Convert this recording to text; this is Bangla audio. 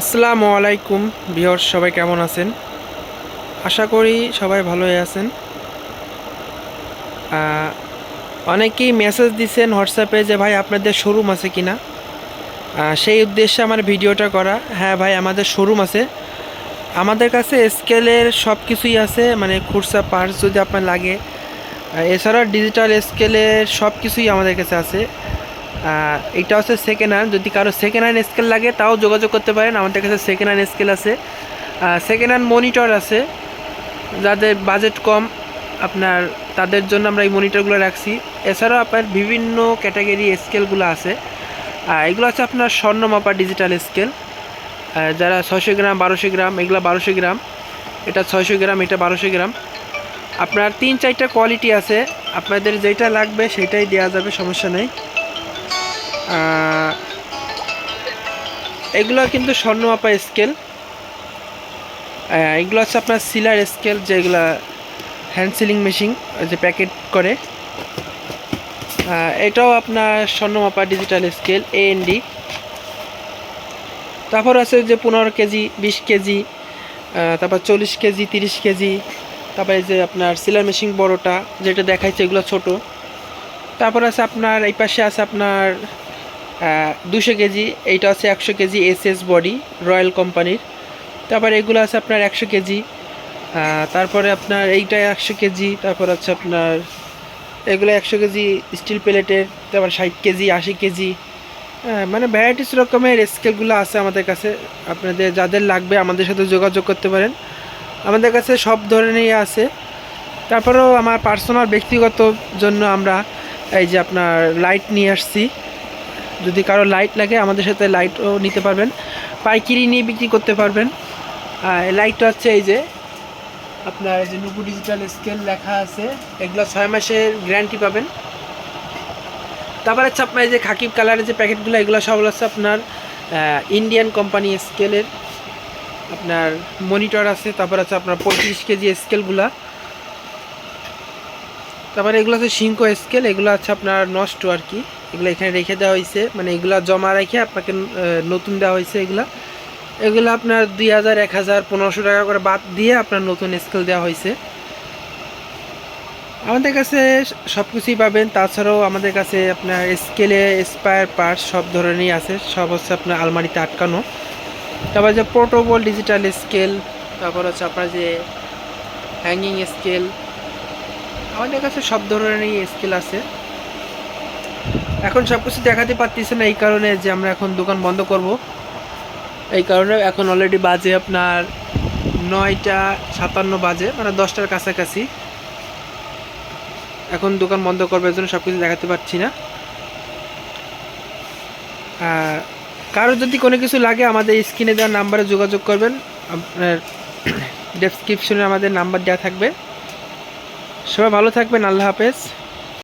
আসসালামু আলাইকুম বিহর সবাই কেমন আছেন? আশা করি সবাই ভালোই আছেন। অনেকেই মেসেজ দিচ্ছেন হোয়াটসঅ্যাপে যে, ভাই, আপনাদের শোরুম আছে কি না সেই উদ্দেশ্যে আমার ভিডিওটা করা। হ্যাঁ ভাই, আমাদের শোরুম আছে। আমাদের কাছে স্কেলের সব কিছুই আছে মানে খুরসা পার্টস যদি আপনার লাগে। এছাড়া ডিজিটাল স্কেলের সব কিছুই আমাদের কাছে আছে। এটা হচ্ছে সেকেন্ড হ্যান্ড যদি কারও সেকেন্ড হ্যান্ড স্কেল লাগে, তাও যোগাযোগ করতে পারেন। আমাদের কাছে সেকেন্ড হ্যান্ড স্কেল আছে। সেকেন্ড হ্যান্ড মনিটর আছে। যাদের বাজেট কম, আপনার তাদের জন্য আমরা এই মনিটরগুলো রাখছি। এছাড়াও আপনার বিভিন্ন ক্যাটাগরি স্কেলগুলো আছে। এগুলো আছে আপনার স্বর্ণ মাপা ডিজিটাল স্কেল যারা ছয়শো গ্রাম, বারোশো গ্রাম, এগুলো বারোশো গ্রাম। এটা ছয়শো গ্রাম, এটা বারোশো গ্রাম। আপনার তিন চারটা কোয়ালিটি আছে। আপনাদের যেটা লাগবে সেটাই দেওয়া যাবে, সমস্যা নেই। এগুলো কিন্তু স্বর্ণ মাপা স্কেল এগুলো হচ্ছে আপনার সিলার স্কেল যেগুলা হ্যান্ড সিলিং মেশিন যে প্যাকেট করে। এটাও আপনার স্বর্ণ মাপা digital scale A N D তারপর আছে যে পনেরো কেজি, বিশ কেজি তারপর চল্লিশ কেজি, তিরিশ কেজি, তারপরে যে আপনার সিলার মেশিন বড়টা, যেটা দেখাইছে এগুলো ছোট। তারপর আছে আপনার, এই পাশে আছে আপনার দুশো কেজি, এইটা আছে একশো KG S S body, Royal কোম্পানির। তারপর এগুলো আছে আপনার একশো কেজি। তারপরে আপনার এইটা একশো কেজি, তারপর আছে আপনার এগুলো একশো কেজি স্টিল প্লেটের, তারপর ষাট কেজি, আশি কেজি। মানে ভ্যারাইটিস রকমের স্কেলগুলো আছে আমাদের কাছে। আপনাদের যাদের লাগবে আমাদের সাথে যোগাযোগ করতে পারেন। আমাদের কাছে সব ধরনেরই আছে। তারপরেও আমার পার্সোনাল ব্যক্তিগত জন্য আমরা এই যে আপনার লাইট নিয়ে আসছি। যদি কারও লাইট লাগে, আমাদের সাথে লাইটও নিতে পারবেন। পাইকিরি নিয়ে বিক্রি করতে পারবেন। লাইটটা হচ্ছে এই যে, আপনার যে নুপু ডিজিটাল স্কেল লেখা আছে, এগুলো ছয় মাসের গ্যারান্টি পাবেন। তারপরে হচ্ছে আপনার যে খাকি কালারের যে প্যাকেটগুলো, এগুলো সব হচ্ছে আপনার ইন্ডিয়ান কোম্পানি স্কেলের আপনার মনিটর আছে। তারপর আছে আপনার পঁয়ত্রিশ কেজি স্কেলগুলা তারপরে এগুলো আছে সিঙ্কো স্কেল এগুলো আছে আপনার নষ্ট আর কি। এগুলো এখানে রেখে দেওয়া হয়েছে মানে এগুলো জমা রেখে আপনাকে নতুন দেওয়া হয়েছে এগুলা। এগুলো আপনার দুই হাজার, এক হাজার, পনেরোশো টাকা করে বাদ দিয়ে আপনার নতুন স্কেল দেওয়া হয়েছে আমাদের কাছে সব কিছুই পাবেন। তাছাড়াও আমাদের কাছে আপনার স্কেলে স্পায়ার পার্টস সব ধরনেরই আছে। সব হচ্ছে আপনার আলমারিতে আটকানো। তারপর যে পোর্টেবল ডিজিটাল স্কেল তারপর হচ্ছে আপনার যে হ্যাঙ্গিং স্কেল আমাদের কাছে সব ধরনেরই স্কেল আছে। এখন সব কিছু দেখাতে পারতেছে না, এই কারণে যে আমরা এখন দোকান বন্ধ করব। এই কারণে এখন অলরেডি বাজে আপনার নয়টা সাতান্ন বাজে মানে দশটার কাছাকাছি। এখন দোকান বন্ধ করবার জন্য সব কিছু দেখাতে পারছি না। কারও যদি কোনো কিছু লাগে আমাদের স্ক্রিনে দেওয়া নাম্বারে যোগাযোগ করবেন। আপনার ডেসক্রিপশনে আমাদের নাম্বার দেওয়া থাকবে। সবাই ভালো থাকবেন, আল্লাহ হাফেজ।